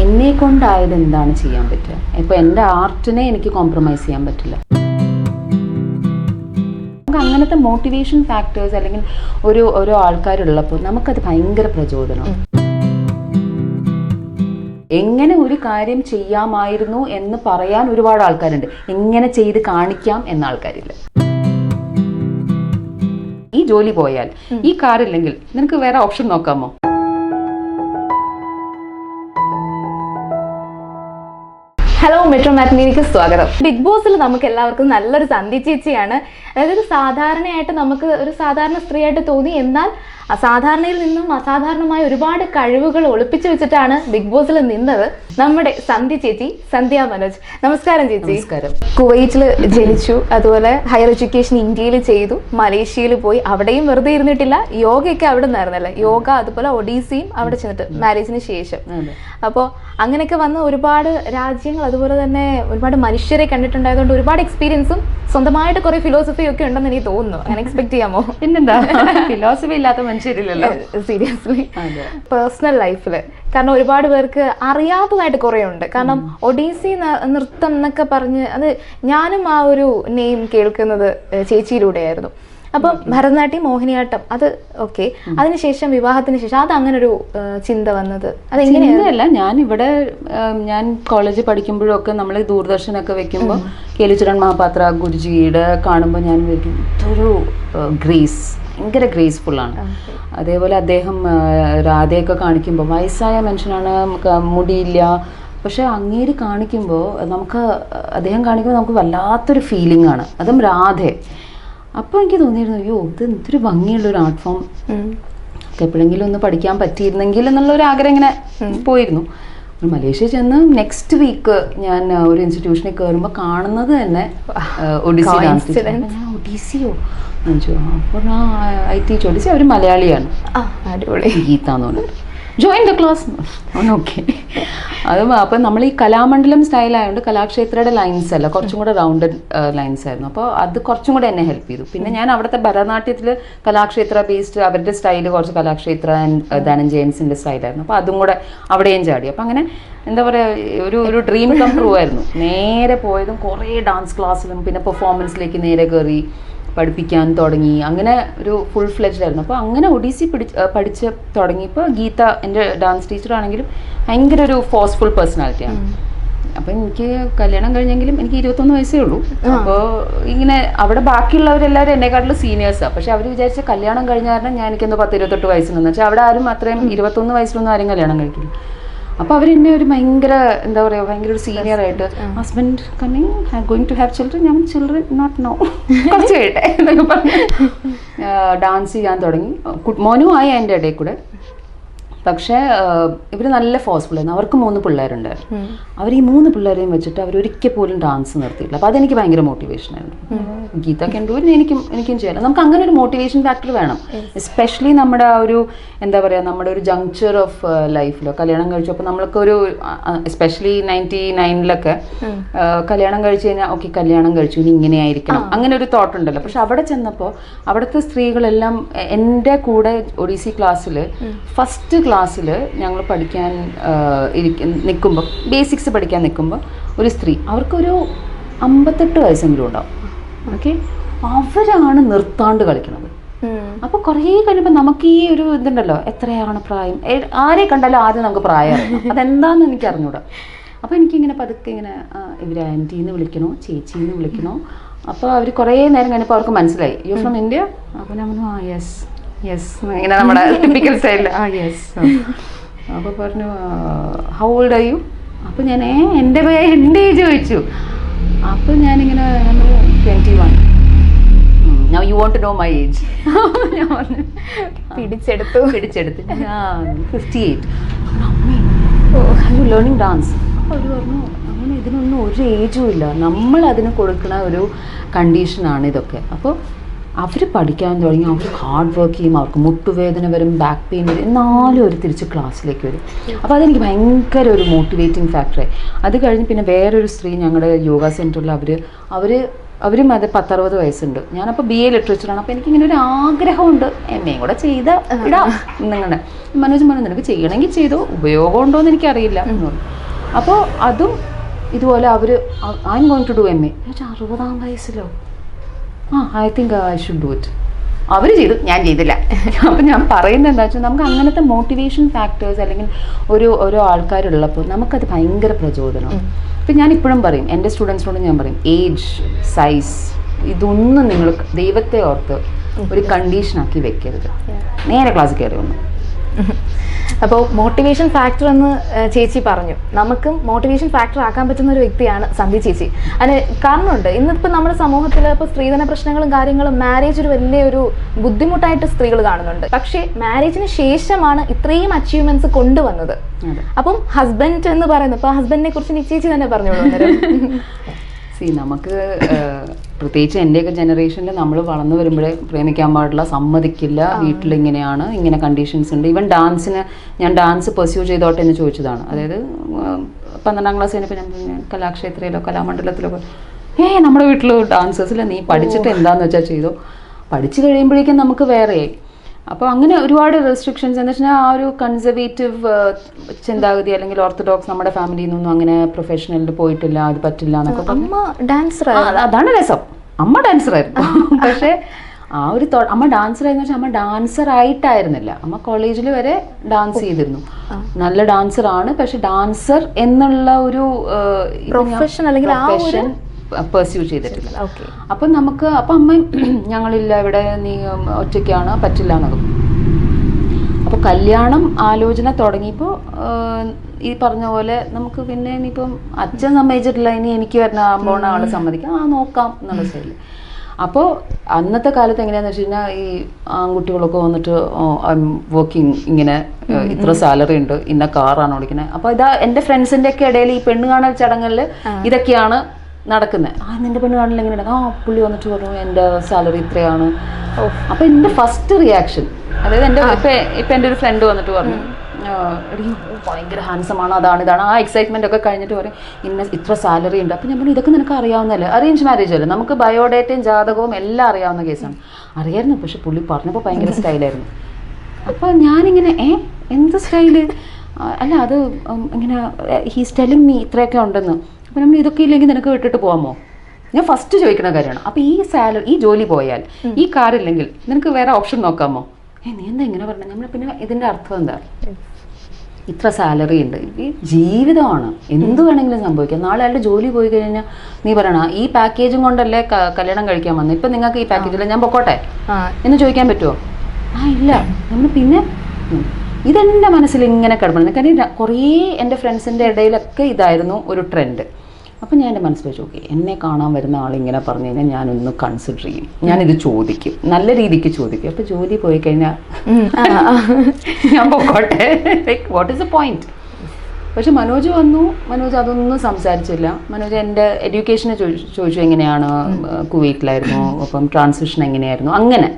എന്നെ കൊണ്ടായത് എന്താണ് ചെയ്യാൻ പറ്റുക? ഇപ്പോൾ എന്റെ ആർട്ടിനെ എനിക്ക് കോംപ്രമൈസ് ചെയ്യാൻ പറ്റില്ല. നമുക്ക് അങ്ങനത്തെ മോട്ടിവേഷൻ ഫാക്ടേഴ്സ് അല്ലെങ്കിൽ ഒരു ഓരോ ആൾക്കാരുള്ളപ്പോൾ നമുക്കത് ഭയങ്കര പ്രചോദനം. എങ്ങനെ ഒരു കാര്യം ചെയ്യാമായിരുന്നു എന്ന് പറയാൻ ഒരുപാട് ആൾക്കാരുണ്ട്. എങ്ങനെ ചെയ്ത് കാണിക്കാം എന്ന ആൾക്കാരില്ല. ഈ ജോലി പോയാൽ ഈ കാറില്ലെങ്കിൽ നിനക്ക് വേറെ ഓപ്ഷൻ നോക്കാമോ? ഹലോ മെട്രോ മാറ്റിനിക്ക് സ്വാഗതം. ബിഗ് ബോസിൽ നമുക്ക് എല്ലാവർക്കും നല്ലൊരു സന്ധി ചേച്ചിയാണ്. അതായത് ഒരു സാധാരണയായിട്ട് നമുക്ക് ഒരു സാധാരണ സ്ത്രീയായിട്ട് തോന്നി. എന്നാൽ അസാധാരണയിൽ നിന്നും അസാധാരണമായ ഒരുപാട് കഴിവുകൾ ഒളിപ്പിച്ചു വെച്ചിട്ടാണ് ബിഗ് ബോസിൽ നിന്നത് നമ്മുടെ സന്ധി ചേച്ചി സന്ധ്യ മനോജ്. നമസ്കാരം ചേച്ചി. നമസ്കാരം. കുവൈറ്റിൽ ജനിച്ചു. അതുപോലെ ഹയർ എഡ്യൂക്കേഷൻ ഇന്ത്യയിൽ ചെയ്തു. മലേഷ്യയിൽ പോയി. അവിടെയും വെറുതെ ഇരുന്നിട്ടില്ല. യോഗയൊക്കെ അവിടെ നിന്നായിരുന്നല്ലേ യോഗ അതുപോലെ ഒഡീസിയും അവിടെ ചെന്നിട്ട് മാരേജിന് ശേഷം. അപ്പോൾ അങ്ങനെയൊക്കെ വന്ന ഒരുപാട് രാജ്യങ്ങൾ അതുപോലെ തന്നെ ഒരുപാട് മനുഷ്യരെ കണ്ടിട്ടുണ്ടായതുകൊണ്ട് ഒരുപാട് എക്സ്പീരിയൻസും സ്വന്തമായിട്ട് കുറെ ഫിലോസഫി ഒക്കെ ഉണ്ടെന്ന് എനിക്ക് തോന്നുന്നു. അങ്ങനെ എക്സ്പെക്ട് ചെയ്യാമോ? പിന്നെന്താ? ഫിലോസഫി ഇല്ലാത്ത മനുഷ്യരില്ലല്ലോ. സീരിയസ്ലി പേഴ്സണൽ ലൈഫിൽ കാരണം ഒരുപാട് പേർക്ക് അറിയാത്തതായിട്ട് കുറേ ഉണ്ട്. കാരണം ഒഡീസി നൃത്തം എന്നൊക്കെ പറഞ്ഞ് അത് ഞാനും ആ ഒരു നെയിം കേൾക്കുന്നത് ചേച്ചിയിലൂടെയായിരുന്നു. അപ്പം ഭരതനാട്യം മോഹിനിയാട്ടം അത് ഓക്കെ അതിനുശേഷം വിവാഹത്തിന് ശേഷം അത് അങ്ങനെ ഒരു ചിന്ത വന്നത്. അതെങ്ങനെയല്ല ഞാൻ ഇവിടെ ഞാൻ കോളേജിൽ പഠിക്കുമ്പോഴൊക്കെ നമ്മൾ ദൂരദർശനൊക്കെ വെക്കുമ്പോൾ കേലിച്ചുരൺ മഹാപാത്ര ഗുരുജിയുടെ കാണുമ്പോൾ ഞാൻ ഒരു ഇതൊരു ഗ്രേസ് ഭയങ്കര ആണ്. അതേപോലെ അദ്ദേഹം രാധയൊക്കെ കാണിക്കുമ്പോൾ വയസ്സായ മനുഷ്യനാണ് മുടിയില്ല. പക്ഷെ അങ്ങേര് കാണിക്കുമ്പോൾ നമുക്ക് അദ്ദേഹം കാണിക്കുമ്പോൾ നമുക്ക് വല്ലാത്തൊരു ഫീലിംഗ് ആണ്. അതും രാധെ. അപ്പോൾ എനിക്ക് തോന്നിയിരുന്നു അയ്യോ ഇത് എന്തൊരു ഭംഗിയുള്ളൊരു ആർട്ട് ഫോം. എപ്പോഴെങ്കിലും ഒന്ന് പഠിക്കാൻ പറ്റിയിരുന്നെങ്കിൽ എന്നുള്ള ഒരു ആഗ്രഹം ഇങ്ങനെ പോയിരുന്നു. മലേഷ്യ ചെന്ന് നെക്സ്റ്റ് വീക്ക് ഞാൻ ഒരു ഇൻസ്റ്റിറ്റ്യൂഷനിൽ കയറുമ്പോൾ കാണുന്നത് തന്നെ ഒഡീസി ഡാൻസ് ഒഡീസിയോ ചോദിച്ചു. അപ്പോൾ ഐ ടി ഒഡീസി അവർ മലയാളിയാണ്. അടിപൊളി. ഗീത എന്ന് പറഞ്ഞിട്ട്. ജോയിൻ ദ ക്ലാസ് ഓക്കെ അത് അപ്പം നമ്മൾ ഈ കലാമണ്ഡലം സ്റ്റൈലായതുകൊണ്ട് കലാക്ഷേത്രയുടെ ലൈൻസ് അല്ല കുറച്ചും കൂടെ റൗണ്ടഡ് ലൈൻസ് ആയിരുന്നു. അപ്പോൾ അത് കുറച്ചും കൂടെ എന്നെ ഹെൽപ്പ് ചെയ്തു. പിന്നെ ഞാൻ അവിടുത്തെ ഭരതനാട്യത്തിൽ കലാക്ഷേത്ര ബേസ്ഡ് അവരുടെ സ്റ്റൈൽ കുറച്ച് കലാക്ഷേത്ര ധനഞ്ജയൻസിന്റെ സ്റ്റൈലായിരുന്നു അപ്പോൾ അതും കൂടെ അവിടെയും ചാടി. അപ്പം അങ്ങനെ എന്താ പറയുക ഒരു ഒരു ഡ്രീം കം ട്രൂ ആയിരുന്നു. നേരെ പോയതും കുറേ ഡാൻസ് ക്ലാസ്സിലും പിന്നെ പെർഫോമൻസിലേക്ക് നേരെ കയറി പഠിപ്പിക്കാൻ തുടങ്ങി. അങ്ങനെ ഒരു ഫുൾ ഫ്ലെജ്ഡ് ആയിരുന്നു. അപ്പോൾ അങ്ങനെ ഒഡീസി പിടിച്ച് പഠിച്ച് തുടങ്ങിയപ്പോൾ ഗീത എന്റെ ഡാൻസ് ടീച്ചർ ആണെങ്കിലും ഭയങ്കര ഒരു ഫോഴ്സ്ഫുൾ പേഴ്സണാലിറ്റിയാണ് അപ്പം എനിക്ക് കല്യാണം കഴിഞ്ഞെങ്കിലും എനിക്ക് ഇരുപത്തൊന്ന് വയസ്സേ ഉള്ളൂ. അപ്പോൾ ഇങ്ങനെ അവിടെ ബാക്കിയുള്ളവരെല്ലാവരും എന്നെക്കാട്ടിലും സീനിയേഴ്സാണ് പക്ഷെ അവർ വിചാരിച്ച കല്യാണം കഴിഞ്ഞ കാരണം ഞാൻ എനിക്കെന്തോ പത്ത് ഇരുപത്തെട്ട് വയസ്സിനെന്ന് വെച്ചാൽ അവിടെ ആരും അത്രയും ഇരുപത്തൊന്ന് വയസ്സിലൊന്നും ആരും കല്യാണം കഴിക്കില്ല. അപ്പോൾ അവരെന്നെ ഒരു ഭയങ്കര എന്താ പറയുക ഭയങ്കര ഒരു സീനിയർ ആയിട്ട് husband coming going to have children ഞാൻ ചിൽഡ്രൻ നോട്ട് നോ കുറച്ച് കഴിയട്ടെ എന്നൊക്കെ പറഞ്ഞ്. ഡാൻസ് ചെയ്യാൻ തുടങ്ങി. മോനുമായി മോനും ആയി എന്റെ ഇടയിൽ കൂടെ. പക്ഷേ ഇവർ നല്ല ഫോഴ്സ്ഫുൾ ആയിരുന്നു. അവർക്ക് മൂന്ന് പിള്ളേരുണ്ട്. അവർ ഈ മൂന്ന് പിള്ളേരെയും വെച്ചിട്ട് അവർ ഒരിക്കൽ പോലും ഡാൻസ് നിർത്തിയിട്ടില്ല. അപ്പോൾ അതെനിക്ക് ഭയങ്കര മോട്ടിവേഷൻ ആയിരുന്നു. ഗീത കണ്ടൂരിന് എനിക്കും എനിക്കും ചെയ്യാം. നമുക്ക് അങ്ങനെ ഒരു മോട്ടിവേഷൻ ഫാക്ടർ വേണം. എസ്പെഷ്യലി നമ്മുടെ ആ ഒരു എന്താ പറയുക നമ്മുടെ ഒരു ജങ്ചർ ഓഫ് ലൈഫിലോ കല്യാണം കഴിച്ചപ്പോൾ നമ്മൾക്കൊരു എസ്പെഷ്യലി നയന്റി നയനിലൊക്കെ കല്യാണം കഴിച്ചു കഴിഞ്ഞാൽ ഓക്കെ കല്യാണം കഴിച്ചു. ഇനി ഇങ്ങനെ ആയിരിക്കണം. അങ്ങനെ ഒരു തോട്ട് ഉണ്ടല്ലോ. പക്ഷെ അവിടെ ചെന്നപ്പോൾ അവിടുത്തെ സ്ത്രീകളെല്ലാം എന്റെ കൂടെ ഒഡീസി ക്ലാസ്സിൽ ഫസ്റ്റ് ക്ലാസ്സിൽ ഞങ്ങൾ പഠിക്കാൻ നിൽക്കുമ്പോൾ ബേസിക്സ് പഠിക്കാൻ നിൽക്കുമ്പോൾ ഒരു സ്ത്രീ അവർക്കൊരു അമ്പത്തെട്ട് വയസ്സെങ്കിലും ഉണ്ടാവും. ഓക്കെ? അവരാണ് നിർത്താണ്ട് കളിക്കുന്നത് അപ്പൊ അപ്പോൾ കുറേ കഴിയുമ്പോൾ നമുക്ക് ഈ ഒരു ഇതുണ്ടല്ലോ എത്രയാണ് പ്രായം? ആരെ കണ്ടാലും ആദ്യം നമുക്ക് പ്രായം അതെന്താന്ന് അതെന്താണെന്ന് എനിക്ക് അറിഞ്ഞൂടാ അപ്പോൾ എനിക്കിങ്ങനെ പതുക്കെ ഇങ്ങനെ ഇവർ ഇവർ ആന്റീന്ന് വിളിക്കണോ ചേച്ചീന്ന് വിളിക്കണോ? അപ്പോൾ അവർ കുറേ നേരം കഴിഞ്ഞപ്പോൾ അവർക്ക് മനസ്സിലായി. യു ഫ്രം ഇന്ത്യ അപ്പോൾ ഞാൻ പറഞ്ഞു ആ യെസ് യെസ് ഇങ്ങനെ നമ്മുടെ ടിപ്പിക്കൽ സ്റ്റൈലിൽ ആ യെസ് അപ്പോൾ പറഞ്ഞു ഹൗ ഓൾഡ് ആർ യു അപ്പോൾ ഞാൻ എന്റെ എന്റെ പേ- എന്റെ ഏജ് ചോദിച്ചു. അപ്പോൾ ഞാനിങ്ങനെ ട്വന്റി വൺ ഞാൻ you want to know my age ഞാൻ പറഞ്ഞു പിടിച്ചെടുത്തു. പിടിച്ചെടുത്തു. Fifty eight you learning dance അപ്പോൾ അവർ പറഞ്ഞു അങ്ങനെ ഇതിനൊന്നും ഒരു ഏജും ഇല്ല. നമ്മൾ അതിന് കൊടുക്കുന്ന ഒരു കണ്ടീഷനാണ് ഇതൊക്കെ. അപ്പോൾ അവർ പഠിക്കാൻ തുടങ്ങി അവർ ഹാർഡ് വർക്ക് ചെയ്യും അവർക്ക് മുട്ടുവേദന വരും ബാക്ക് പെയിൻ വരും എന്നാലും അവർ തിരിച്ച് ക്ലാസ്സിലേക്ക് വരും. അപ്പോൾ അതെനിക്ക് ഭയങ്കര ഒരു മോട്ടിവേറ്റിംഗ് ഫാക്ടറായി അത് കഴിഞ്ഞ് പിന്നെ വേറൊരു സ്ത്രീ ഞങ്ങളുടെ യോഗ സെന്ററിൽ അവർ അവർ അവരും അത് പത്തറുപത് വയസ്സുണ്ട്. ഞാനപ്പോൾ ബി എ ലിറ്ററേച്ചറാണ് അപ്പോൾ എനിക്കിങ്ങനെ ഒരു ആഗ്രഹമുണ്ട്. എം എയും കൂടെ ചെയ്ത ഇടാം നിങ്ങളുടെ മനോജ് പറഞ്ഞു നിനക്ക് ചെയ്യണമെങ്കിൽ ചെയ്തോ? ഉപയോഗം ഉണ്ടോ എന്ന് എനിക്കറിയില്ല. എന്ന് പറഞ്ഞു. അപ്പോൾ അതും ഇതുപോലെ അവർ I am going to do M A അറുപതാം വയസ്സിലോ? ആ I think I should do it അവർ ചെയ്തു ഞാൻ ചെയ്തില്ല. അപ്പം ഞാൻ പറയുന്നത് എന്താ വെച്ചാൽ നമുക്ക് അങ്ങനത്തെ മോട്ടിവേഷൻ ഫാക്ടേഴ്സ് അല്ലെങ്കിൽ ഒരു ഓരോ ആൾക്കാരുള്ളപ്പോൾ നമുക്കത് ഭയങ്കര പ്രചോദനം. അപ്പം ഞാൻ ഇപ്പോഴും പറയും എന്റെ സ്റ്റുഡൻസിനോട് ഞാൻ പറയും ഏജ് സൈസ് ഇതൊന്നും നിങ്ങൾ ദൈവത്തെ ഓർത്ത് ഒരു കണ്ടീഷനാക്കി വെക്കരുത്. നേരെ ക്ലാസ് കയറി വന്നു. അപ്പോൾ മോട്ടിവേഷൻ ഫാക്ടർ എന്ന് ചേച്ചി പറഞ്ഞു. നമുക്കും മോട്ടിവേഷൻ ഫാക്ടർ ആക്കാൻ പറ്റുന്ന ഒരു വ്യക്തിയാണ് സന്ധി ചേച്ചി. അതിന് കാരണമുണ്ട്. ഇന്നിപ്പോൾ നമ്മുടെ സമൂഹത്തിൽ ഇപ്പോൾ സ്ത്രീധന പ്രശ്നങ്ങളും കാര്യങ്ങളും മാരേജ് ഒരു വലിയൊരു ബുദ്ധിമുട്ടായിട്ട് സ്ത്രീകൾ കാണുന്നുണ്ട്. പക്ഷേ മാരേജിന് ശേഷമാണ് ഇത്രയും അച്ചീവ്മെന്റ്സ് കൊണ്ടുവന്നത്. അപ്പം ഹസ്ബൻഡ് എന്ന് പറയുന്നത് ഇപ്പോൾ ഹസ്ബൻഡിനെ കുറിച്ച് ചേച്ചി തന്നെ പറഞ്ഞോളൂ സി നമുക്ക് പ്രത്യേകിച്ച് എന്റെയൊക്കെ ജനറേഷനിൽ നമ്മൾ വളർന്നു വരുമ്പോഴേ പ്രേമിക്കാൻ പാടില്ല സമ്മതിക്കില്ല വീട്ടിൽ ഇങ്ങനെയാണ് ഇങ്ങനെ കണ്ടീഷൻസ് ഉണ്ട്. ഈവൻ ഡാൻസിന് ഞാൻ ഡാൻസ് പെർസ്യൂ ചെയ്തോട്ടെ എന്ന് ചോദിച്ചതാണ്. അതായത് പന്ത്രണ്ടാം ക്ലാസ് കഴിഞ്ഞപ്പോൾ ഞാൻ കലാക്ഷേത്രയിലോ കലാമണ്ഡലത്തിലോ ഏ നമ്മുടെ വീട്ടിൽ ഡാൻസേഴ്സിൽ നീ പഠിച്ചിട്ട് എന്താന്ന് വെച്ചാൽ ചെയ്തു? പഠിച്ചു കഴിയുമ്പോഴേക്കും നമുക്ക് വേറെ അപ്പോൾ അങ്ങനെ ഒരുപാട് റെസ്ട്രിക്ഷൻസ് എന്ന് വെച്ചാൽ ആ ഒരു കൺസർവേറ്റീവ് ചിന്താഗതി അല്ലെങ്കിൽ ഓർത്തഡോക്സ് നമ്മുടെ ഫാമിലിയിൽ നിന്നൊന്നും അങ്ങനെ പ്രൊഫഷണലിൽ പോയിട്ടില്ല അത് പറ്റില്ല എന്നൊക്കെ അമ്മ ഡാൻസർ ആ, അതാണ് രസം. അമ്മ ഡാൻസർ ആയിരുന്നു. പക്ഷേ ആ ഒരു അമ്മ ഡാൻസർ ആയിരുന്നു വെച്ചാൽ അമ്മ ഡാൻസർ ആയിട്ടായിരുന്നില്ല. അമ്മ കോളേജിൽ വരെ ഡാൻസ് ചെയ്തിരുന്നു. നല്ല ഡാൻസർ ആണ്. പക്ഷെ ഡാൻസർ എന്നുള്ള ഒരു പ്രൊഫഷൻ അല്ലെങ്കിൽ ആ ഒരു- പെർസ്യൂ ചെയ്തിട്ടില്ല. ഓക്കെ അപ്പം നമുക്ക് അപ്പം അമ്മയും ഞങ്ങളില്ല ഇവിടെ നീ ഒറ്റയ്ക്കാണ് പറ്റില്ല എന്നൊക്കെ അപ്പോൾ കല്യാണം ആലോചന തുടങ്ങിയപ്പോൾ ഈ പറഞ്ഞ പോലെ നമുക്ക് പിന്നെ ഇനിയിപ്പം അച്ഛൻ സമ്മതിച്ചിട്ടില്ല ഇനി എനിക്ക് വരുന്ന പോണ ആളെ സമ്മതിക്കാം ആ നോക്കാം എന്നുള്ള സ്റ്റൈലിൽ അപ്പോൾ അന്നത്തെ കാലത്ത് എങ്ങനെയാന്ന് വെച്ച് കഴിഞ്ഞാൽ ഈ ആൺകുട്ടികളൊക്കെ വന്നിട്ട് വർക്കിംഗ് ഇങ്ങനെ ഇത്ര സാലറി ഉണ്ട് ഇന്ന കാറാണ് ഓടിക്കുന്നത് അപ്പോൾ ഇതാ എന്റെ ഫ്രണ്ട്സിന്റെ ഒക്കെ ഇടയിൽ ഈ പെണ്ണ് കാണൽ ചടങ്ങുകളിൽ ഇതൊക്കെയാണ് നടക്കുന്നത് ആ നിന്റെ പെണ്ണ് കാണില്ല എങ്ങനെയാണ് ആ പുള്ളി വന്നിട്ട് പറഞ്ഞു എന്റെ സാലറി ഇത്രയാണ്. അപ്പോൾ എന്റെ ഫസ്റ്റ് റിയാക്ഷൻ അതായത് എന്റെ ഇപ്പം ഇപ്പം എന്റെ ഒരു ഫ്രണ്ട് വന്നിട്ട് പറഞ്ഞു എടീ ഭയങ്കര ഹാൻസമാണ് അതാണ് ഇതാണ്. ആ എക്സൈറ്റ്മെന്റ് ഒക്കെ കഴിഞ്ഞിട്ട് പറയും ഇന്ന ഇത്ര സാലറി ഉണ്ട്. അപ്പം ഞാൻ പറഞ്ഞു ഇതൊക്കെ നിനക്ക് അറിയാവുന്നതല്ലേ? അറേഞ്ച് മാരേജ് അല്ലേ? നമുക്ക് ബയോഡേറ്റയും ജാതകവും എല്ലാം അറിയാവുന്ന കേസാണ് അറിയായിരുന്നു പക്ഷെ പുള്ളി പറഞ്ഞപ്പോൾ ഭയങ്കര സ്റ്റൈലായിരുന്നു. അപ്പോൾ ഞാനിങ്ങനെ ഏ എന്ത് സ്റ്റൈൽ അല്ല അത് ഇങ്ങനെ ഹീസ് ടെലിംഗ് മീ ഇത്രയൊക്കെ ഉണ്ടെന്ന്. അപ്പം നമ്മൾ ഇതൊക്കെ ഇല്ലെങ്കിൽ നിനക്ക് വിട്ടിട്ട് പോകാമോ ഞാൻ ഫസ്റ്റ് ചോദിക്കുന്ന കാര്യമാണ്. അപ്പോൾ ഈ സാലറി ഈ ജോലി പോയാൽ ഈ കാറില്ലെങ്കിൽ നിനക്ക് വേറെ ഓപ്ഷൻ നോക്കാമോ? ഏ നീ എന്താ ഇങ്ങനെ പറഞ്ഞത് നമ്മൾ പിന്നെ ഇതിന്റെ അർത്ഥം എന്താ? ഇത്ര സാലറി ഉണ്ട്. ജീവിതമാണ്. എന്ത് വേണമെങ്കിലും സംഭവിക്കാം. നാളെ അയാളുടെ ജോലി പോയി കഴിഞ്ഞാൽ നീ പറയണ ഈ പാക്കേജും കൊണ്ടല്ലേ കല്യാണം കഴിക്കാൻ വന്നത് ഇപ്പം നിങ്ങൾക്ക് ഈ പാക്കേജില്ല ഞാൻ പൊക്കോട്ടെ? എന്ന് ചോദിക്കാൻ പറ്റുമോ ആ ഇല്ല. നമ്മൾ പിന്നെ. ഇതെന്റെ മനസ്സിൽ ഇങ്ങനെ കിടപ്പുണ്ട്. കാര്യം കുറേ എന്റെ ഫ്രണ്ട്സിന്റെ ഇടയിലൊക്കെ ഇതായിരുന്നു ഒരു ട്രെൻഡ് അപ്പം ഞാൻ എന്റെ മനസ്സിൽ വെച്ചു നോക്കി എന്നെ കാണാൻ വരുന്ന ആളിങ്ങനെ പറഞ്ഞു കഴിഞ്ഞാൽ ഞാനൊന്ന് കൺസിഡർ ചെയ്യും. ഞാനിത് ചോദിക്കും. നല്ല രീതിക്ക് ചോദിക്കും. അപ്പം ജോലി പോയി കഴിഞ്ഞാൽ. ഞാൻ പൊക്കോട്ടെ. Like what is a point പക്ഷെ മനോജ് വന്നു. മനോജ് അതൊന്നും സംസാരിച്ചില്ല. മനോജ് എന്റെ എഡ്യൂക്കേഷനെ ചോദിച്ചു ചോദിച്ചു എങ്ങനെയാണ് കുവൈറ്റിലായിരുന്നു? അപ്പം ട്രാൻസിഷൻ എങ്ങനെയായിരുന്നു? അങ്ങനെ.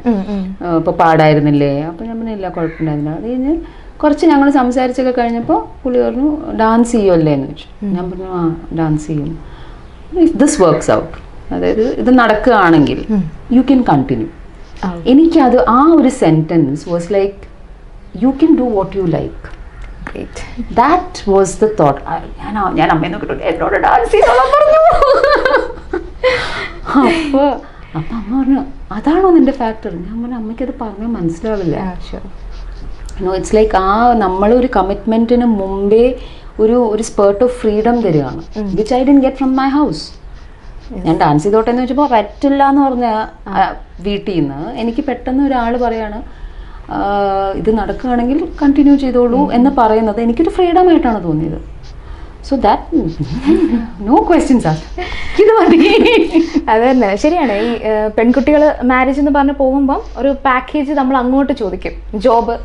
ഇപ്പം പാടായിരുന്നില്ലേ? അപ്പം ഞാൻ പറഞ്ഞില്ല കുഴപ്പമുണ്ടായിരുന്നില്ല അത് കഴിഞ്ഞ് കുറച്ച് ഞങ്ങൾ സംസാരിച്ചൊക്കെ കഴിഞ്ഞപ്പോൾ പുള്ളി പറഞ്ഞു ഡാൻസ് ചെയ്യുമല്ലേ എന്ന് വെച്ചു ഞാൻ പറഞ്ഞു ആ ഡാൻസ് ചെയ്യും. ഇഫ് ദിസ് വർക്ക്സ് ഔട്ട് അതായത് ഇത് നടക്കുകയാണെങ്കിൽ യു ക്യാൻ കണ്ടിന്യൂ. എനിക്കത് ആ ഒരു sentence was like you can do what you like. That was the thought ഞാൻ ഞാൻ അമ്മയെ എന്നോട് ഡാൻസ് പറഞ്ഞു. അപ്പോൾ അപ്പം അമ്മ പറഞ്ഞു അതാണോ നിന്റെ ഫാക്ടർ ഞാൻ പറഞ്ഞു അത് പറഞ്ഞാൽ മനസ്സിലാവില്ല. നോ ഇറ്റ്സ് ലൈക്ക് ആ നമ്മളൊരു കമ്മിറ്റ്മെന്റിന് മുമ്പേ ഒരു ഒരു സ്പേർട്ട് ഓഫ് ഫ്രീഡം തരികയാണ് which I didn't get from my house ഞാൻ ഡാൻസ് ചെയ്തോട്ടെ എന്ന് വെച്ചപ്പോൾ പറ്റില്ല എന്ന് പറഞ്ഞ വീട്ടിൽ നിന്ന് എനിക്ക് പെട്ടെന്ന് ഒരാൾ പറയാണ് ഇത് നടക്കുകയാണെങ്കിൽ കണ്ടിന്യൂ ചെയ്തോളൂ എന്ന് പറയുന്നത് എനിക്കൊരു ഫ്രീഡം ആയിട്ടാണ് തോന്നിയത്. So that no questions are ഇത് മതി. അത് തന്നെ ശരിയാണ്. ഈ പെൺകുട്ടികൾ മാരേജ് എന്ന് പറഞ്ഞ് പോകുമ്പം ഒരു പാക്കേജ് നമ്മൾ അങ്ങോട്ട് ചോദിക്കും. ജോബ്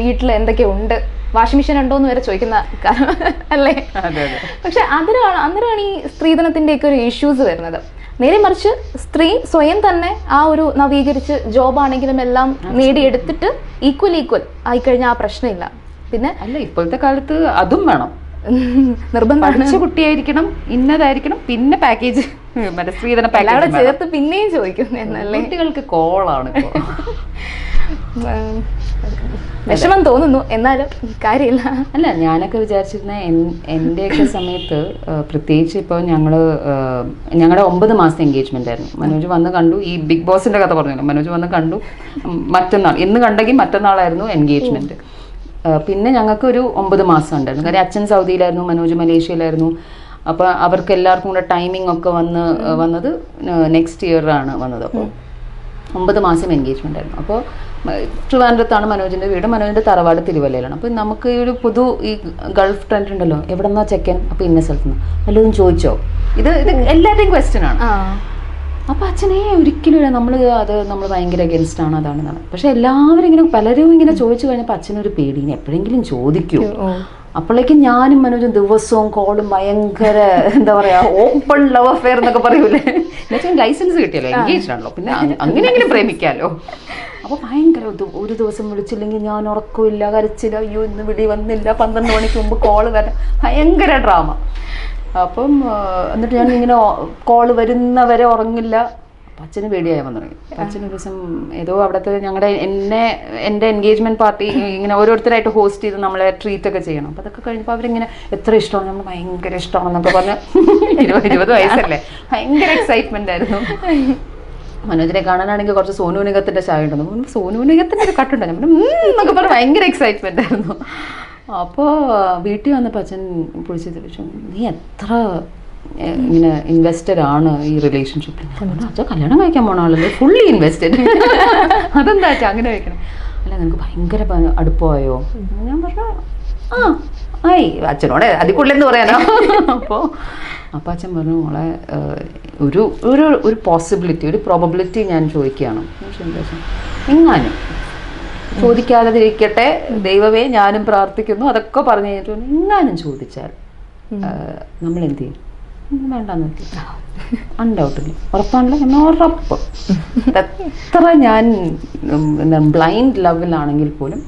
വീട്ടിൽ എന്തൊക്കെ ഉണ്ട്? വാഷിംഗ് മെഷീൻ ഉണ്ടോ എന്ന് വരെ ചോദിക്കുന്ന കാരണം അല്ലേ? പക്ഷെ അതിനാണ് അന്നേരമാണ് ഈ സ്ത്രീധനത്തിന്റെയൊക്കെ ഒരു ഇഷ്യൂസ് വരുന്നത്. നേരെ മറിച്ച് സ്ത്രീ സ്വയം തന്നെ ആ ഒരു നവീകരിച്ച് ജോബാണെങ്കിലും എല്ലാം നേടിയെടുത്തിട്ട് ഈക്വൽ ഈക്വൽ ആയിക്കഴിഞ്ഞാൽ ആ പ്രശ്നമില്ല. പിന്നെ അല്ല ഇപ്പോഴത്തെ കാലത്ത് അതും വേണം. നിർബന്ധമാണ്. കുട്ടിയായിരിക്കണം ഇന്നതായിരിക്കണം പിന്നെ പാക്കേജ് സ്ത്രീധന പാക്കേജ് ചേർത്ത് പിന്നെയും ചോദിക്കുന്നു എന്നല്ലേ? കുട്ടികൾക്ക് കോളാണ്. വിഷമം തോന്നുന്നു. എന്നാലും കാര്യമില്ല. അല്ല ഞാനൊക്കെ വിചാരിച്ചിരുന്ന എൻ- എന്റെയൊക്കെ സമയത്ത് പ്രത്യേകിച്ച് ഇപ്പോൾ ഞങ്ങൾ ഞങ്ങളുടെ ഒമ്പത് മാസത്തെ എൻഗേജ്മെന്റ് ആയിരുന്നു. മനോജ് വന്ന് കണ്ടു. ഈ ബിഗ് ബോസിന്റെ കഥ പറഞ്ഞല്ലോ. മനോജ് വന്ന് കണ്ടു. മറ്റന്നാൾ. ഇന്ന് കണ്ടെങ്കിൽ മറ്റന്നാളായിരുന്നു എൻഗേജ്മെന്റ് പിന്നെ ഞങ്ങൾക്ക് ഒരു ഒമ്പത് മാസം ഉണ്ടായിരുന്നു കാര്യം അച്ഛൻ സൗദിയിലായിരുന്നു മനോജ് മലേഷ്യയിലായിരുന്നു. അപ്പോൾ അവർക്ക് എല്ലാവർക്കും കൂടെ ടൈമിംഗ് ഒക്കെ വന്ന് വന്നത് നെക്സ്റ്റ് ഇയറാണ് വന്നത്. അപ്പോൾ ഒമ്പത് മാസം എൻഗേജ്മെന്റ് ആയിരുന്നു. അപ്പോൾ ട്രിവാൻഡ്രത്താണ് മനോജിന്റെ വീട്. മനോജിന്റെ തറവാട് തിരുവല്ലയിലാണ്. അപ്പോൾ നമുക്ക് ഈ ഒരു പുതു ഈ ഗൾഫ് ട്രെൻഡ് ഉണ്ടല്ലോ. എവിടെ നിന്നാ ചെക്കൻ അപ്പോൾ ഇന്ന സ്ഥലത്ത് നിന്ന് വല്ലതും ചോദിച്ചോ? ഇത് ഇത് എല്ലാവരുടെയും ക്വസ്റ്റ്യൻ ആണ്. അപ്പോൾ അച്ഛനെ ഒരിക്കലും ഇല്ല. നമ്മൾ അത് നമ്മൾ ഭയങ്കര അഗൻസ്റ്റ് ആണ് അതാണ് എന്നാണ് പക്ഷെ എല്ലാവരും ഇങ്ങനെ പലരും ഇങ്ങനെ ചോദിച്ചു കഴിഞ്ഞപ്പോൾ അച്ഛനൊരു പേടി. ഇനി എപ്പോഴെങ്കിലും ചോദിക്കൂ. അപ്പോഴേക്കും ഞാനും മനോജും ദിവസവും കോളും ഭയങ്കര എന്താ പറയാ ഓപ്പൺ ലവ് അഫെയർ എന്നൊക്കെ പറയൂലേ. എന്നുവെച്ചാൽ ലൈസൻസ് കിട്ടിയല്ലോ എൻഗേജ് ആണല്ലോ. പിന്നെ അങ്ങനെയെങ്കിലും പ്രേമിക്കാമല്ലോ അപ്പോൾ ഭയങ്കര ഒരു ദിവസം വിളിച്ചില്ലെങ്കിൽ ഞാൻ ഉറക്കമില്ല കരച്ചില്ല. അയ്യോ ഇന്ന് വിളി വന്നില്ല. പന്ത്രണ്ട് മണിക്ക് മുമ്പ് കോൾ വരാം. ഭയങ്കര ഡ്രാമ അപ്പം എന്നിട്ട് ഞാൻ ഇങ്ങനെ കോൾ വരുന്നവരെ ഉറങ്ങില്ല. അച്ഛന് പേടിയായി വന്നു തുടങ്ങി ഒരു ദിവസം ഏതോ അവിടുത്തെ ഞങ്ങളുടെ എന്നെ എന്റെ എൻഗേജ്മെന്റ് പാർട്ടി ഇങ്ങനെ ഓരോരുത്തരായിട്ട് ഹോസ്റ്റ് ചെയ്ത് നമ്മളെ ട്രീറ്റ് ഒക്കെ ചെയ്യണം. അപ്പം അതൊക്കെ കഴിഞ്ഞപ്പോൾ അവരിങ്ങനെ എത്ര ഇഷ്ടമാണ്? നമ്മൾ ഭയങ്കര ഇഷ്ടമാണെന്നൊക്കെ പറഞ്ഞ് ഇരുപത് ഇരുപത് വയസ്സല്ലേ? ഭയങ്കര എക്സൈറ്റ്മെന്റ് ആയിരുന്നു. മനോജിനെ കാണാനാണെങ്കിൽ കുറച്ച് സോനു ചായ ഉണ്ടെന്ന് സോനു ഒരു കട്ടുണ്ടായിരുന്നു എന്നൊക്കെ പറഞ്ഞ് ഭയങ്കര എക്സൈറ്റ്മെന്റ് ആയിരുന്നു. അപ്പോൾ വീട്ടിൽ വന്നപ്പോൾ അച്ഛൻ പൊളിച്ച് ചോദിച്ചു നീ എത്ര ഇങ്ങനെ ഇൻവെസ്റ്റഡ് ആണ് ഈ റിലേഷൻഷിപ്പിൽ അച്ഛൻ കല്യാണം കഴിക്കാൻ പോണ ആളല്ലേ ഫുള്ളി ഇൻവെസ്റ്റഡ് അതെന്താ അച്ഛാ അങ്ങനെ കഴിക്കണം അല്ല നിനക്ക് ഭയങ്കര അടുപ്പമായോ? ഞാൻ പറഞ്ഞു ആ ആയി അച്ഛനോട് അതിൽ കൂടുതലെന്ന് പറയാനോ? അപ്പോൾ അപ്പം അച്ഛൻ പറഞ്ഞു മോളെ ഒരു ഒരു ഒരു പോസിബിലിറ്റി ഒരു പ്രോബബിലിറ്റി ഞാൻ ചോദിക്കുകയാണ്. എങ്ങാനും? ചോദിക്കാതിരിക്കട്ടെ ദൈവമേ ഞാനും പ്രാർത്ഥിക്കുന്നു. അതൊക്കെ പറഞ്ഞു കഴിഞ്ഞിട്ട് എങ്ങാനും ചോദിച്ചാൽ നമ്മൾ എന്ത് ചെയ്യും? വേണ്ടെന്ന് അൺഡൗട്ടില്ല ഉറപ്പാണല്ലോ? ഞാൻ ഉറപ്പ്. എത്ര ഞാൻ ബ്ലൈൻഡ് ലവിലാണെങ്കിൽ പോലും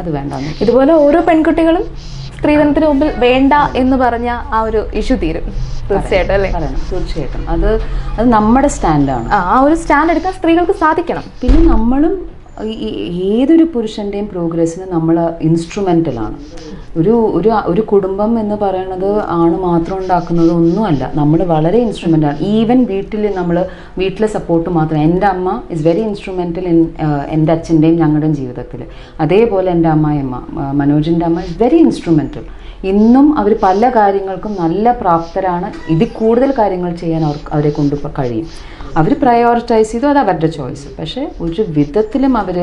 അത് വേണ്ടെന്ന് ഇതുപോലെ ഓരോ പെൺകുട്ടികളും സ്ത്രീധനത്തിന് മുമ്പിൽ വേണ്ട എന്ന് പറഞ്ഞ ആ ഒരു ഇഷ്യൂ തീരും. തീർച്ചയായിട്ടും അല്ലേ? തീർച്ചയായിട്ടും. അത് അത് നമ്മുടെ സ്റ്റാൻഡാണ് ആ ഒരു സ്റ്റാൻഡ് എടുക്കാൻ സ്ത്രീകൾക്ക് സാധിക്കണം. പിന്നെ നമ്മളും ഏതൊരു പുരുഷന്റെയും പ്രോഗ്രസ്സിന് നമ്മൾ ഇൻസ്ട്രുമെന്റലാണ് ഒരു ഒരു ഒരു കുടുംബം എന്ന് പറയുന്നത് ആണ് മാത്രം ഉണ്ടാക്കുന്നത് ഒന്നുമല്ല നമ്മൾ വളരെ ഇൻസ്ട്രുമെന്റാണ് ഈവൻ വീട്ടിൽ നമ്മൾ വീട്ടിലെ സപ്പോർട്ട് മാത്രം. എന്റെ അമ്മ ഇസ് വെരി ഇൻസ്ട്രുമെന്റൽ ഇൻ എന്റെ അച്ഛന്റെയും ഞങ്ങളുടെയും ജീവിതത്തിൽ അതേപോലെ എന്റെ അമ്മായിയമ്മ മനോജിന്റെ അമ്മ ഇസ് വെരി ഇൻസ്ട്രുമെന്റൽ ഇന്നും അവർ പല കാര്യങ്ങൾക്കും നല്ല പ്രാപ്തരാണ്. ഇതിൽ കൂടുതൽ കാര്യങ്ങൾ ചെയ്യാൻ അവർക്ക് അവരെ കൊണ്ട് കഴിയും. അവർ പ്രയോറിറ്റൈസ് ചെയ്തു അത് അവരുടെ ചോയ്സ് പക്ഷേ ഒരു വിധത്തിലും അവർ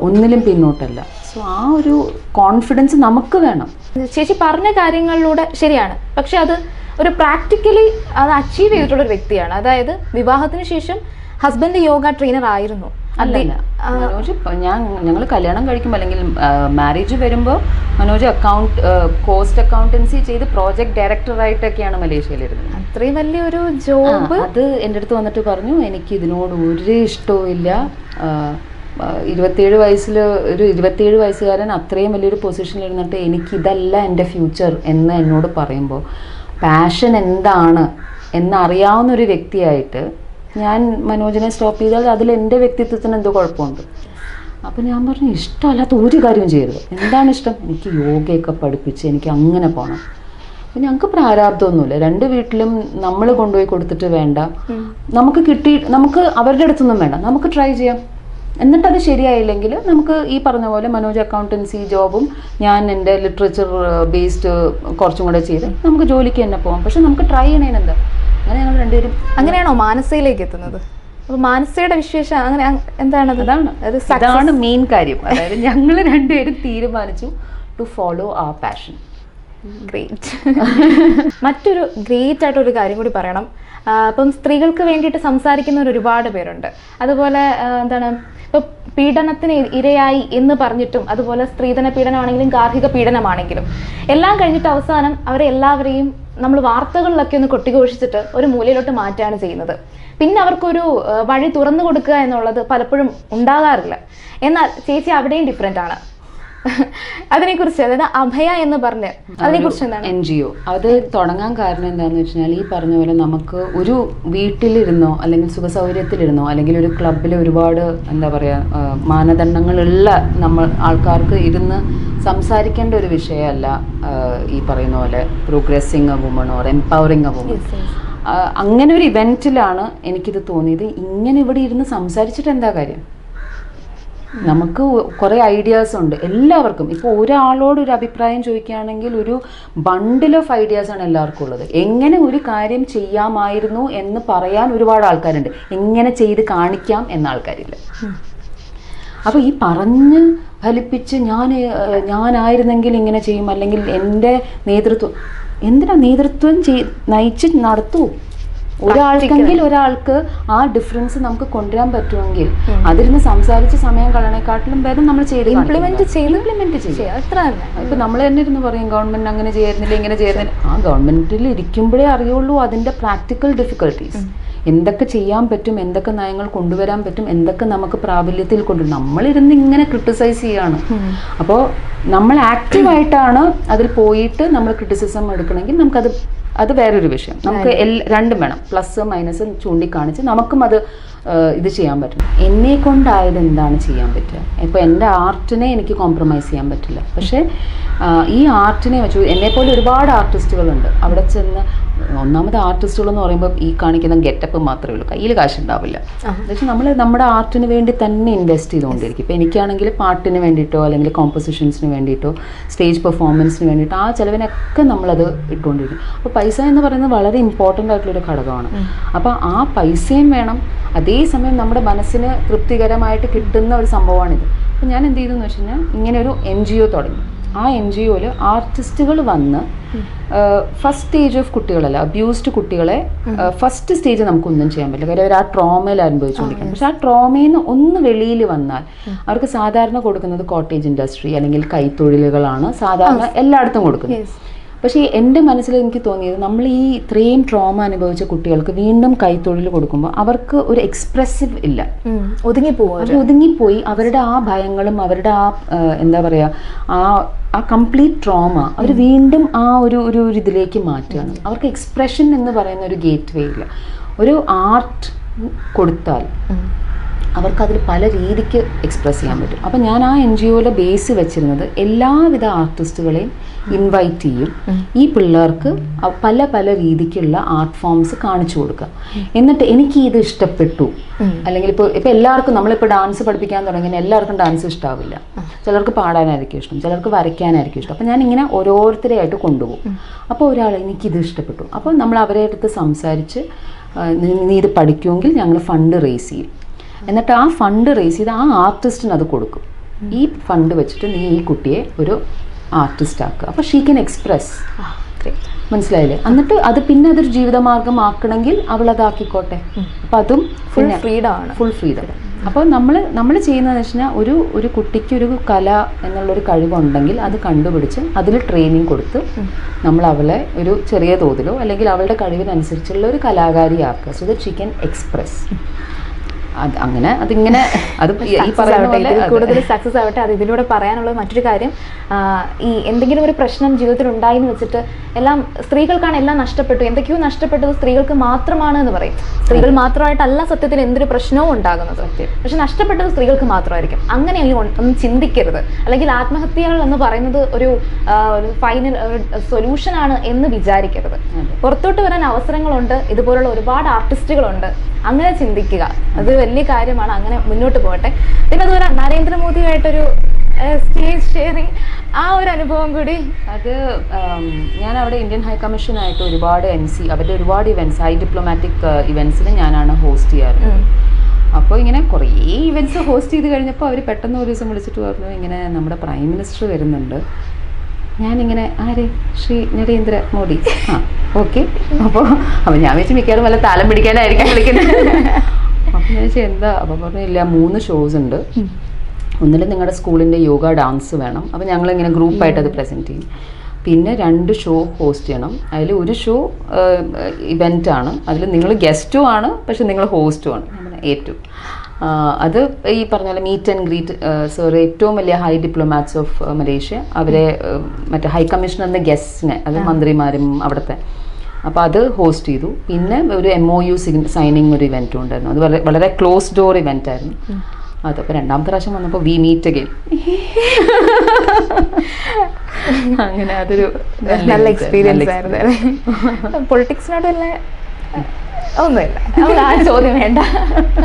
ഒന്നിലും പിന്നോട്ടല്ല. സോ ആ ഒരു കോൺഫിഡൻസ് നമുക്ക് വേണം. ചേച്ചി പറഞ്ഞ കാര്യങ്ങളിലൂടെ ശരിയാണ്. പക്ഷെ അത് ഒരു പ്രാക്ടിക്കലി അത് അച്ചീവ് ചെയ്തിട്ടുള്ള ഒരു വ്യക്തിയാണ്. അതായത് വിവാഹത്തിന് ശേഷം ഹസ്ബൻഡ് യോഗ ട്രെയിനർ ആയിരുന്നു. മനോജ് ഞാൻ ഞങ്ങൾ കല്യാണം കഴിക്കുമ്പോൾ അല്ലെങ്കിൽ മാരേജ് വരുമ്പോൾ മനോജ് അക്കൗണ്ട് കോസ്റ്റ് അക്കൗണ്ടൻസി ചെയ്ത് പ്രോജക്ട് ഡയറക്ടറായിട്ടൊക്കെയാണ് മലേഷ്യയിലിരുന്നത്. അത്രയും വലിയൊരു ജോബ് അത് എന്റെ അടുത്ത് വന്നിട്ട് പറഞ്ഞു എനിക്ക് ഇതിനോട് ഒരു ഇഷ്ടവും ഇല്ല. ഇരുപത്തിയേഴ് വയസ്സിൽ ഒരു ഇരുപത്തിയേഴ് വയസ്സുകാരൻ അത്രയും വലിയൊരു പൊസിഷനിൽ ഇരുന്നിട്ട് എനിക്ക് ഇതല്ല എന്റെ ഫ്യൂച്ചർ എന്ന് എന്നോട് പറയുമ്പോൾ പാഷൻ എന്താണ്? എന്നറിയാവുന്ന ഒരു വ്യക്തിയായിട്ട് ഞാൻ മനോജിനെ സ്റ്റോപ്പ് ചെയ്താൽ അതിൽ എന്റെ വ്യക്തിത്വത്തിന് എന്തോ കുഴപ്പമുണ്ട്. അപ്പോൾ ഞാൻ പറഞ്ഞു ഇഷ്ടമല്ലാത്ത ഒരു കാര്യവും ചെയ്യരുത്. എന്താണ് ഇഷ്ടം? എനിക്ക് യോഗയൊക്കെ പഠിപ്പിച്ച് എനിക്ക് അങ്ങനെ പോകണം അപ്പം ഞങ്ങൾക്ക് പ്രാരാബ്ദമൊന്നുമില്ല. രണ്ട് വീട്ടിലും നമ്മൾ കൊണ്ടുപോയി കൊടുത്തിട്ട് വേണ്ട. നമുക്ക് കിട്ടി നമുക്ക് അവരുടെ അടുത്തൊന്നും വേണ്ട. നമുക്ക് ട്രൈ ചെയ്യാം. എന്നിട്ട് അത് ശരിയായില്ലെങ്കിൽ നമുക്ക് ഈ പറഞ്ഞ പോലെ മനോജ് അക്കൗണ്ടൻസി ജോബും ഞാൻ എന്റെ ലിറ്ററേച്ചർ ബേസ്ഡ് കുറച്ചും കൂടെ ചെയ്ത് നമുക്ക് ജോലിക്ക് തന്നെ പോകാം പക്ഷെ നമുക്ക് ട്രൈ ചെയ്യണേന് എന്താ? അങ്ങനെ ഞങ്ങൾ രണ്ടുപേരും അങ്ങനെയാണോ മാനസയിലേക്ക് എത്തുന്നത്? അപ്പോൾ മാനസയുടെ വിശേഷം അങ്ങനെ എന്താണ് അതാണ്. അതാണ് മെയിൻ കാര്യം. അതായത് ഞങ്ങൾ രണ്ടുപേരും തീരുമാനിച്ചു ടു ഫോളോ ആ പാഷൻ ഗ്രേറ്റ് മറ്റൊരു ഗ്രേറ്റ് ആയിട്ടൊരു കാര്യം കൂടി പറയണം. ആ, ഇപ്പം സ്ത്രീകൾക്ക് വേണ്ടിയിട്ട് സംസാരിക്കുന്നവർ ഒരുപാട് പേരുണ്ട്. അതുപോലെ എന്താണ് ഇപ്പം പീഡനത്തിന് ഇരയായി എന്ന് പറഞ്ഞിട്ടും അതുപോലെ സ്ത്രീധന പീഡനമാണെങ്കിലും ഗാർഹിക പീഡനമാണെങ്കിലും എല്ലാം കഴിഞ്ഞിട്ട് അവസാനം അവരെ എല്ലാവരെയും നമ്മൾ വാർത്തകളിലൊക്കെ ഒന്ന് കൊട്ടിഘോഷിച്ചിട്ട് ഒരു മൂലയിലോട്ട് മാറ്റുകയാണ് ചെയ്യുന്നത്. പിന്നെ അവർക്കൊരു വഴി തുറന്നു കൊടുക്കുക എന്നുള്ളത് പലപ്പോഴും ഉണ്ടാകാറില്ല. എന്നാൽ ചേച്ചി അവിടെയും ഡിഫറെന്റ് ആണ്. അതിനെ കുറിച്ച് അതായത് അഭയ എന്ന് പറഞ്ഞ് അതിനെക്കുറിച്ച് എന്താണ്? N G O. അത് തുടങ്ങാൻ കാരണം എന്താണെന്ന് വെച്ചാൽ ഈ പറഞ്ഞ പോലെ നമുക്ക് ഒരു വീട്ടിലിരുന്നോ അല്ലെങ്കിൽ സുഖസൗകര്യത്തിലിരുന്നോ അല്ലെങ്കിൽ ഒരു ക്ലബിൽ ഒരുപാട് എന്താ പറയുക മാനദണ്ഡങ്ങളുള്ള നമ്മൾ ആൾക്കാർക്ക് ഇരുന്ന് സംസാരിക്കേണ്ട ഒരു വിഷയമല്ല ഈ പറയുന്ന പോലെ progressing a woman or empowering a woman അങ്ങനെ ഒരു ഇവന്റിലാണ് എനിക്കിത് തോന്നിയത്. ഇങ്ങനെ ഇവിടെ ഇരുന്ന് സംസാരിച്ചിട്ട് എന്താ കാര്യം? നമുക്ക് കുറേ ഐഡിയാസ് ഉണ്ട്. എല്ലാവർക്കും. ഇപ്പോൾ ഒരാളോട് ഒരു അഭിപ്രായം ചോദിക്കുകയാണെങ്കിൽ ഒരു ബണ്ടിൽ ഓഫ് ഐഡിയാസ് ആണ് എല്ലാവർക്കും ഉള്ളത്. എങ്ങനെ ഒരു കാര്യം ചെയ്യാമായിരുന്നു എന്ന് പറയാൻ ഒരുപാട് ആൾക്കാരുണ്ട്. എങ്ങനെ ചെയ്ത് കാണിക്കാം എന്ന ആൾക്കാരില്ല അപ്പോൾ ഈ പറഞ്ഞ് ഫലിപ്പിച്ച് ഞാൻ ഞാനായിരുന്നെങ്കിൽ ഇങ്ങനെ ചെയ്യും അല്ലെങ്കിൽ എന്റെ നേതൃത്വം എന്തിനാ നേതൃത്വം ചെയ് നയിച്ച് നടത്തൂ? ഒരാൾക്കെങ്കിൽ ഒരാൾക്ക് ആ ഡിഫറൻസ് നമുക്ക് കൊണ്ടുവരാൻ പറ്റുമെങ്കിൽ അതിരുന്ന് സംസാരിച്ച് സമയം കളയണേക്കാട്ടിലും ഭേദം നമ്മൾ ചെയ്ത് ഇംപ്ലിമെന്റ് ചെയ്ത് ഇംപ്ലിമെന്റ് ചെയ്യും ചെയ്യാം. അത്ര തന്നെ ഇപ്പൊ നമ്മൾ തന്നെ ഇരുന്ന് പറയും ഗവൺമെന്റ് അങ്ങനെ ചെയ്യുന്നില്ല ഇങ്ങനെ ചെയ്യുന്നില്ല ആ ഗവൺമെന്റിൽ ഇരിക്കുമ്പോഴേ അറിയുള്ളൂ അതിന്റെ പ്രാക്ടിക്കൽ ഡിഫിക്കൽട്ടീസ് എന്തൊക്കെ ചെയ്യാൻ പറ്റും എന്തൊക്കെ നയങ്ങൾ കൊണ്ടുവരാൻ പറ്റും എന്തൊക്കെ നമുക്ക് പ്രാബല്യത്തിൽ കൊണ്ടുവരും നമ്മളിരുന്ന് ഇങ്ങനെ ക്രിട്ടിസൈസ് ചെയ്യാണ്. അപ്പോൾ നമ്മൾ ആക്റ്റീവായിട്ടാണ് അതിൽ പോയിട്ട് നമ്മൾ ക്രിറ്റിസിസം എടുക്കണമെങ്കിൽ നമുക്കത് അത് വേറൊരു വിഷയം. നമുക്ക് എൽ- രണ്ടും വേണം. പ്ലസ് മൈനസ് ചൂണ്ടിക്കാണിച്ച് നമുക്കും അത് ഇത് ചെയ്യാൻ പറ്റും. എന്നെ കൊണ്ടായത് എന്താണ് ചെയ്യാൻ പറ്റുക? ഇപ്പോൾ എന്റെ ആർട്ടിനെ എനിക്ക് കോംപ്രമൈസ് ചെയ്യാൻ പറ്റില്ല. പക്ഷേ ഈ ആർട്ടിനെ വെച്ചു എന്നെപ്പോലെ ഒരുപാട് ആർട്ടിസ്റ്റുകളുണ്ട് അവിടെ ചെന്ന് ഒന്നാമത് ആർട്ടിസ്റ്റുകൾ എന്ന് പറയുമ്പോൾ ഈ കാണിക്കുന്ന ഗെറ്റപ്പ് മാത്രമേ ഉള്ളൂ. കയ്യിൽ കാശുണ്ടാവില്ല. പക്ഷെ നമ്മൾ നമ്മുടെ ആർട്ടിന് വേണ്ടി തന്നെ ഇൻവെസ്റ്റ് ചെയ്തുകൊണ്ടിരിക്കും. ഇപ്പോൾ എനിക്കാണെങ്കിൽ പാട്ടിന് വേണ്ടിയിട്ടോ അല്ലെങ്കിൽ കോമ്പസിഷൻസിന് വേണ്ടിയിട്ടോ സ്റ്റേജ് പെർഫോമൻസിന് വേണ്ടിയിട്ടോ ആ ചിലവിനൊക്കെ നമ്മളത് ഇട്ടുകൊണ്ടിരിക്കും. അപ്പോൾ പൈസ എന്ന് പറയുന്നത് വളരെ ഇമ്പോർട്ടന്റ് ആയിട്ടുള്ളൊരു ഘടകമാണ്. അപ്പോൾ ആ പൈസയും വേണം. അതേസമയം നമ്മുടെ മനസ്സിന് തൃപ്തികരമായിട്ട് കിട്ടുന്ന ഒരു സംഭവമാണിത്. അപ്പോൾ ഞാൻ എന്ത് ചെയ്തു എന്ന് വെച്ച് കഴിഞ്ഞാൽ ഇങ്ങനെ ഒരു എൻ ജി ഒ തുടങ്ങി. ആ എൻ ജി ഒയിൽ ആർട്ടിസ്റ്റുകൾ വന്ന് ഫസ്റ്റ് സ്റ്റേജ് ഓഫ് കുട്ടികളല്ല അബ്യൂസ്ഡ് കുട്ടികളെ ഫസ്റ്റ് സ്റ്റേജ് നമുക്കൊന്നും ചെയ്യാൻ പറ്റില്ല. കാര്യം അവർ ആ ട്രോമയിൽ അനുഭവിച്ചുകൊണ്ടിരിക്കുന്നത് പക്ഷെ ആ ട്രോമയിൽ നിന്ന് ഒന്ന് വെളിയിൽ വന്നാൽ അവർക്ക് സാധാരണ കൊടുക്കുന്നത് കോട്ടേജ് ഇൻഡസ്ട്രി അല്ലെങ്കിൽ കൈത്തൊഴിലുകളാണ് സാധാരണ എല്ലായിടത്തും കൊടുക്കുന്നത്. പക്ഷേ എന്റെ മനസ്സിൽ എനിക്ക് തോന്നിയത് നമ്മൾ ഈ ഇത്രയും ട്രോമ അനുഭവിച്ച കുട്ടികൾക്ക് വീണ്ടും കൈത്തൊഴിൽ കൊടുക്കുമ്പോൾ അവർക്ക് ഒരു എക്സ്പ്രസീവ് ഇല്ല. ഒതുങ്ങി പോവാ അവർ ഒതുങ്ങിപ്പോയി. അവരുടെ ആ ഭയങ്ങളും അവരുടെ ആ എന്താ പറയുക ആ ആ കംപ്ലീറ്റ് ട്രോമ അവർ വീണ്ടും ആ ഒരു ഒരു ഇതിലേക്ക് മാറ്റുകയാണ്. അവർക്ക് എക്സ്പ്രഷൻ എന്ന് പറയുന്ന ഒരു ഗേറ്റ് വേ ഇല്ല. ഒരു ആർട്ട് കൊടുത്താൽ അവർക്ക് അതിൽ പല രീതിക്ക് എക്സ്പ്രസ് ചെയ്യാൻ പറ്റും. അപ്പം ഞാൻ ആ എൻ ജി ഒയിലെ ബേസ് വെച്ചിരുന്നത് എല്ലാവിധ ആർട്ടിസ്റ്റുകളെയും ഇൻവൈറ്റ് ചെയ്യും. ഈ പിള്ളേർക്ക് പല പല രീതിക്കുള്ള ആർട്ട് ഫോംസ് കാണിച്ചു കൊടുക്കുക. എന്നിട്ട് എനിക്ക് ഇത് ഇഷ്ടപ്പെട്ടു. അല്ലെങ്കിൽ ഇപ്പോൾ ഇപ്പോൾ എല്ലാവർക്കും നമ്മളിപ്പോൾ ഡാൻസ് പഠിപ്പിക്കാൻ തുടങ്ങിയാൽ എല്ലാവർക്കും ഡാൻസ് ഇഷ്ടാവില്ല. ചിലർക്ക് പാടാനായിരിക്കും ഇഷ്ടം. ചിലർക്ക് വരയ്ക്കാനായിരിക്കും ഇഷ്ടം. അപ്പോൾ ഞാൻ ഇങ്ങനെ ഓരോരുത്തരെയായിട്ട് കൊണ്ടുപോകും. അപ്പോൾ ഒരാൾ എനിക്കിത് ഇഷ്ടപ്പെട്ടു. അപ്പോൾ നമ്മൾ അവരെ അടുത്ത് സംസാരിച്ച് നീ ഇത് പഠിക്കുമെങ്കിൽ ഞങ്ങൾ ഫണ്ട് റേസ് ചെയ്യും. എന്നിട്ട് ആ ഫണ്ട് റേസ് ചെയ്ത് ആ ആർട്ടിസ്റ്റിന് അത് കൊടുക്കും. ഈ ഫണ്ട് വെച്ചിട്ട് നീ ഈ കുട്ടിയെ ഒരു ആർട്ടിസ്റ്റ് ആക്കുക. അപ്പോൾ ഷീ കൻ എക്സ്പ്രസ് മനസ്സിലായില്ലേ? എന്നിട്ട് അത് പിന്നെ അതൊരു ജീവിതമാർഗം ആക്കണമെങ്കിൽ അവൾ അതാക്കിക്കോട്ടെ. അപ്പം അതും ഫുൾ ഫ്രീഡം ആണ്. ഫുൾ ഫ്രീഡം അപ്പോൾ നമ്മൾ നമ്മൾ ചെയ്യുന്നതെന്ന് വെച്ച് കഴിഞ്ഞാൽ ഒരു ഒരു കുട്ടിക്ക് ഒരു കല എന്നുള്ളൊരു കഴിവുണ്ടെങ്കിൽ അത് കണ്ടുപിടിച്ച് അതിൽ ട്രെയിനിങ് കൊടുത്ത് നമ്മൾ അവളെ ഒരു ചെറിയ തോതിലോ അല്ലെങ്കിൽ അവളുടെ കഴിവിനനുസരിച്ചുള്ള ഒരു കലാകാരിയാക്കുക. So the she can express അത് അങ്ങനെ അതിങ്ങനെ അത് ഈ-. കൂടുതൽ സക്സസ് ആവട്ടെ അത് ഇതിലൂടെ പറയാനുള്ള മറ്റൊരു കാര്യം ഈ എന്തെങ്കിലും ഒരു പ്രശ്നം ജീവിതത്തിൽ ഉണ്ടായി എന്ന് വെച്ചിട്ട് എല്ലാം സ്ത്രീകൾക്കാണ് എല്ലാം നഷ്ടപ്പെട്ടു. എന്തൊക്കെയോ നഷ്ടപ്പെട്ടത് സ്ത്രീകൾക്ക് മാത്രമാണ് എന്ന് പറയും. സ്ത്രീകൾ മാത്രമായിട്ടല്ല സത്യത്തിൽ എന്തൊരു പ്രശ്നവും ഉണ്ടാകുന്നത്. പക്ഷെ നഷ്ടപ്പെട്ടത് സ്ത്രീകൾക്ക് മാത്രമായിരിക്കും. അങ്ങനെ ഒന്നും ചിന്തിക്കരുത്. അല്ലെങ്കിൽ ആത്മഹത്യകൾ എന്ന് പറയുന്നത് ഒരു ഒരു ഫൈനൽ സൊല്യൂഷൻ ആണ് എന്ന് വിചാരിക്കരുത്. പുറത്തോട്ട് വരാൻ അവസരങ്ങളുണ്ട്. ഇതുപോലുള്ള ഒരുപാട് ആർട്ടിസ്റ്റുകളുണ്ട് അങ്ങനെ ചിന്തിക്കുക. അത് വലിയ കാര്യമാണ്. അങ്ങനെ മുന്നോട്ട് പോകട്ടെ. പിന്നെ അതുപോലെ നരേന്ദ്രമോദിയായിട്ടൊരു സ്റ്റേജ് ഷെയറിങ് ആ ഒരു അനുഭവം കൂടി. അത് ഞാൻ അവിടെ ഇന്ത്യൻ ഹൈ കമ്മീഷനായിട്ട് ഒരുപാട് എൻ സി അവരുടെ ഒരുപാട് ഇവന്റ്സ് ഹൈ ഡിപ്ലോമാറ്റിക് ഇവന്റ്സിന് ഞാനാണ് ഹോസ്റ്റ് ചെയ്യാറ് അപ്പോൾ ഇങ്ങനെ കുറേ ഇവന്റ്സ് ഹോസ്റ്റ് ചെയ്ത് കഴിഞ്ഞപ്പോൾ അവർ പെട്ടെന്ന് ഒരു ദിവസം വിളിച്ചിട്ട് പറഞ്ഞു ഇങ്ങനെ നമ്മുടെ പ്രൈം മിനിസ്റ്റർ വരുന്നുണ്ട്. ഞാനിങ്ങനെ ആര്? ശ്രീ നരേന്ദ്ര മോദി ആ ഓക്കെ അപ്പോൾ അപ്പോൾ ഞാൻ വെച്ച് മിക്കവാറും വല്ല താലം പിടിക്കാനായിരിക്കും വിളിക്കുന്നത്. അപ്പം ഞാൻ എന്താ? അപ്പം പറഞ്ഞില്ല മൂന്ന് ഷോസ് ഉണ്ട്. ഒന്നിൽ നിങ്ങളുടെ സ്കൂളിന്റെ യോഗ ഡാൻസ് വേണം. അപ്പോൾ ഞങ്ങളിങ്ങനെ ഗ്രൂപ്പായിട്ട് അത് പ്രസന്റ് ചെയ്യും. പിന്നെ രണ്ട് ഷോ ഹോസ്റ്റ് ചെയ്യണം. അതിൽ ഒരു ഷോ ഇവന്റ് ആണ്. അതിൽ നിങ്ങൾ ഗസ്റ്റും ആണ് പക്ഷെ നിങ്ങൾ ഹോസ്റ്റും ആണ്. ഏറ്റവും. അത് ഈ പറഞ്ഞ പോലെ മീറ്റ് ആൻഡ് ഗ്രീറ്റ് സോറി ഏറ്റവും വലിയ ഹൈ ഡിപ്ലോമാറ്റ്സ് ഓഫ് മലേഷ്യ അവരെ മറ്റേ ഹൈ കമ്മീഷണറിന്റെ ഗസ്റ്റിനെ അത് മന്ത്രിമാരും അവിടുത്തെ. അപ്പോൾ അത് ഹോസ്റ്റ് ചെയ്തു. പിന്നെ ഒരു എം ഒ യു സൈനിങ് ഒരു ഇവന്റും ഉണ്ടായിരുന്നു. അത് വളരെ വളരെ ക്ലോസ് ഡോർ ഇവന്റ് ആയിരുന്നു. അതപ്പോൾ രണ്ടാമത്തെ പ്രാവശ്യം വന്നപ്പോൾ വി മീറ്റ് അഗെയിൻ അങ്ങനെ അതൊരു നല്ല എക്സ്പീരിയൻസ് ആയിരുന്നു. അല്ലേ? പൊളിറ്റിക്സിനോട് വല്ല ഒന്നുമില്ല. ആ ചോദ്യം വേണ്ട.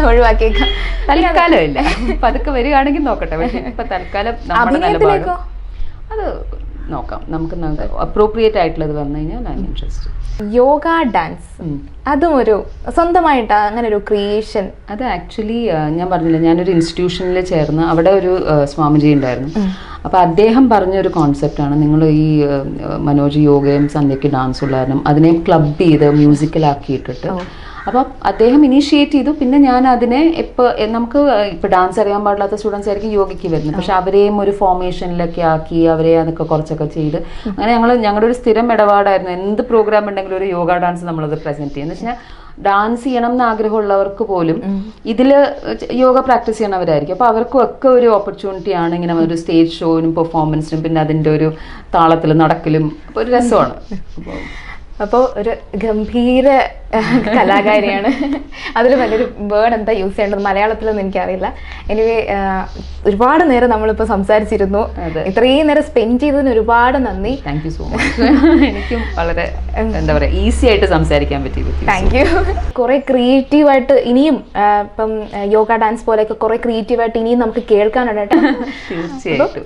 ഒഴിവാക്കിയേക്കാം. തൽക്കാലം ഇല്ല. പതുക്കെ വരികയാണെങ്കിൽ നോക്കട്ടെ. പക്ഷേ ഇപ്പൊ തൽക്കാലം നമ്മുടെ നിലപാട്. അത് നോക്കാം. നമുക്ക് അപ്രോപ്രിയേറ്റ് ആയിട്ടുള്ളത് വന്നു കഴിഞ്ഞാൽ ഐ ഇൻട്രസ്റ്റ് യോഗ ഡാൻസ് അതും ഒരു സ്വന്തമായിട്ട് അങ്ങനെ ഒരു ക്രിയേഷൻ അത് ആക്ച്വലി ഞാൻ പറഞ്ഞില്ല ഞാനൊരു ഇൻസ്റ്റിറ്റ്യൂഷനിൽ ചേർന്ന് അവിടെ ഒരു സ്വാമിജി ഉണ്ടായിരുന്നു. അപ്പോൾ അദ്ദേഹം പറഞ്ഞൊരു കോൺസെപ്റ്റാണ് നിങ്ങൾ ഈ മനോജ് യോഗയും സന്ധ്യയ്ക്ക് ഡാൻസ് ഉള്ള കാരണം അതിനെ ക്ലബ് ചെയ്ത് മ്യൂസിക്കലാക്കിയിട്ടിട്ട് അപ്പോൾ അദ്ദേഹം ഇനീഷ്യേറ്റ് ചെയ്തു. പിന്നെ ഞാൻ അതിനെ ഇപ്പോൾ നമുക്ക് ഇപ്പോൾ ഡാൻസ് അറിയാൻ പാടില്ലാത്ത സ്റ്റുഡൻസ് ആയിരിക്കും യോഗയ്ക്ക് വരുന്നത്. പക്ഷെ അവരെയും ഒരു ഫോർമേഷനിലൊക്കെ ആക്കി അവരെ അതൊക്കെ കുറച്ചൊക്കെ ചെയ്ത്. അങ്ങനെ ഞങ്ങൾ ഞങ്ങളുടെ ഒരു സ്ഥിരം ഇടപാടായിരുന്നു. എന്ത് പ്രോഗ്രാം ഉണ്ടെങ്കിലും ഒരു യോഗ ഡാൻസ് നമ്മളത് പ്രസന്റ് ചെയ്യുന്നത്. വെച്ചാൽ ഡാൻസ് ചെയ്യണം എന്ന് ആഗ്രഹമുള്ളവർക്ക് പോലും ഇതിൽ യോഗ പ്രാക്ടീസ് ചെയ്യണവരായിരിക്കും. അപ്പോൾ അവർക്കും ഒക്കെ ഒരു ഓപ്പർച്യൂണിറ്റി ആണ് ഇങ്ങനെ ഒരു സ്റ്റേജ് ഷോയിനും പെർഫോമൻസിനും പിന്നെ അതിന്റെ ഒരു താളത്തിൽ നടക്കലും. ഒരു രസമാണ്. അപ്പോൾ അപ്പോൾ ഒരു ഗംഭീര കലാകാരിയാണ്. അതിൽ നല്ലൊരു വേർഡ് എന്താ യൂസ് ചെയ്യേണ്ടത് മലയാളത്തിലൊന്നും എനിക്കറിയില്ല. എനിവേ ഒരുപാട് നേരം നമ്മളിപ്പോൾ സംസാരിച്ചിരുന്നു. ഇത്രയും നേരം സ്പെൻഡ് ചെയ്തതിന് ഒരുപാട് നന്ദി. താങ്ക് യു സോ മച്ച് എനിക്കും വളരെ എന്താ പറയുക ഈസി ആയിട്ട് സംസാരിക്കാൻ പറ്റി താങ്ക് യു കുറെ ക്രിയേറ്റീവായിട്ട് ഇനിയും ഇപ്പം യോഗ ഡാൻസ് പോലെയൊക്കെ കുറെ ക്രിയേറ്റീവായിട്ട് ഇനിയും നമുക്ക് കേൾക്കാനുണ്ട് കേട്ടോ. തീർച്ചയായിട്ടും.